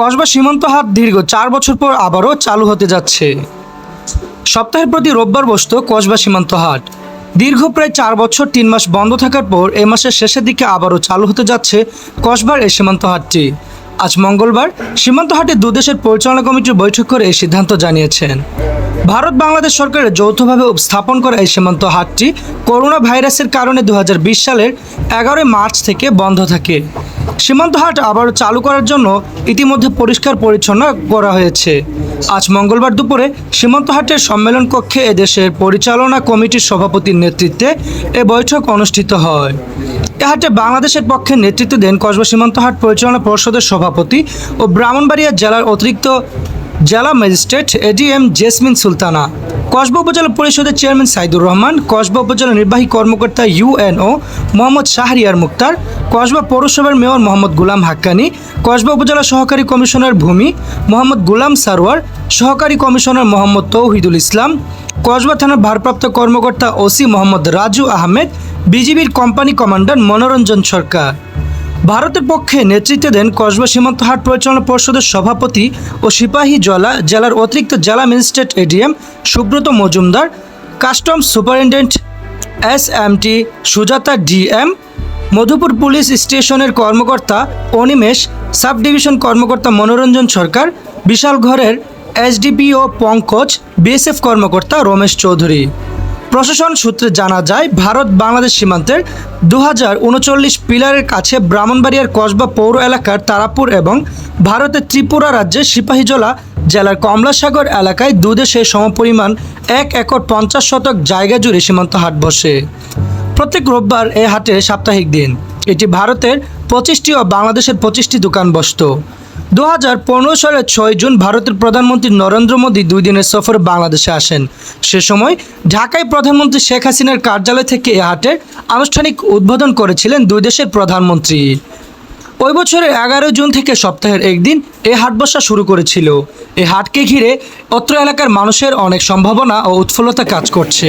কসবা সীমান্ত হাট দীর্ঘ চার বছর পর আবারও চালু হতে যাচ্ছে। সপ্তাহের প্রতি রোববার বসত কসবা সীমান্ত হাট। দীর্ঘ প্রায় চার বছর তিন মাস বন্ধ থাকার পর এ মাসের শেষের দিকে আবারও চালু হতে যাচ্ছে কসবার এই সীমান্ত হাটটি। আজ মঙ্গলবার সীমান্ত হাটে দুদেশের পরিচালনা কমিটির বৈঠক করে এই সিদ্ধান্ত জানিয়েছেন। ভারত বাংলাদেশ সরকারের যৌথভাবে স্থাপন করা এই সীমান্ত হাটটি করোনা ভাইরাসের কারণে দু হাজার বিশ সালের এগারোই মার্চ থেকে বন্ধ থাকে। সীমান্ত হাট আবারও চালু করার জন্য ইতিমধ্যে পরিষ্কার পরিচ্ছন্ন করা হয়েছে। আজ মঙ্গলবার দুপুরে সীমান্ত হাটের সম্মেলন কক্ষে এদেশের পরিচালনা কমিটির সভাপতির নেতৃত্বে এ বৈঠক অনুষ্ঠিত হয়। এ হাটে বাংলাদেশের পক্ষে নেতৃত্ব দেন কসবা সীমান্ত হাট পরিচালনা পর্ষদের সভাপতি ও ব্রাহ্মণবাড়িয়া জেলার অতিরিক্ত জেলা ম্যাজিস্ট্রেট এডিএম জেসমিন সুলতানা। কসবা উপজেলা পরিষদের চেয়ারম্যান সাইদুর রহমান, কসবা উপজেলা নির্বাহী কর্মকর্তা ইউএনও মোহাম্মদ শাহরিয়ার মুক্তার কসবা পৌরসভার মেয়র মোহাম্মদ গুলাম হাক্কানি, কসবা উপজেলা সহকারী কমিশনার ভূমি মোহাম্মদ গুলাম সারোয়ার, সহকারী কমিশনার মোহাম্মদ তৌহিদুল ইসলাম, কসবা থানার ভারপ্রাপ্ত কর্মকর্তা ওসি মোহাম্মদ রাজু আহমেদ, বিজিবির কোম্পানি কমান্ডার মনোরঞ্জন সরকার। ভারতের পক্ষে নেতৃত্ব দেন কসবা সীমান্ত হাট পরিচালনা পর্ষদের সভাপতি ও সিপাহী জলা জেলার অতিরিক্ত জেলা magistrate ADM Subrata Majumdar, customs superintendent S M T Sujata DM Madhupur police স্টেশনের কর্মকর্তা অনিমেষ সাব ডিভিশন কর্মকর্তা মনোরঞ্জন সরকার, বিশাল ঘরের এসডিপিও পঙ্কজ, বিএসএফ কর্মকর্তা রমেশ চৌধুরী। প্রশাসন সূত্রে জানা যায়, ভারত বাংলাদেশ সীমান্তের দু হাজার উনচল্লিশ পিলারের কাছে ব্রাহ্মণবাড়িয়ার কসবা পৌর এলাকার তারাপুর এবং ভারতের ত্রিপুরা রাজ্যের সিপাহীজলা জেলার কমলাসাগর এলাকায় দুদেশে সমপরিমাণ এক একর পঞ্চাশ শতক জায়গা জুড়ে সীমান্ত হাট বসে। প্রত্যেক রোববার এ হাটে সাপ্তাহিক দিন। এটি ভারতের পঁচিশটি ও বাংলাদেশের পঁচিশটি দোকান বসত। দু হাজার পনেরো সালের ছয় জুন ভারতের প্রধানমন্ত্রী নরেন্দ্র মোদী দুই দিনের সফরে বাংলাদেশে আসেন। সে সময় ঢাকায় প্রধানমন্ত্রী শেখ হাসিনার কার্যালয় থেকে এ হাটের আনুষ্ঠানিক উদ্বোধন করেছিলেন দুই দেশের প্রধানমন্ত্রী। ওই বছরের এগারো জুন থেকে সপ্তাহের একদিন এই হাট বসা শুরু করেছিল। এই হাটকে ঘিরে অত্র এলাকার মানুষের অনেক সম্ভাবনা ও উৎফুল্লতা কাজ করছে।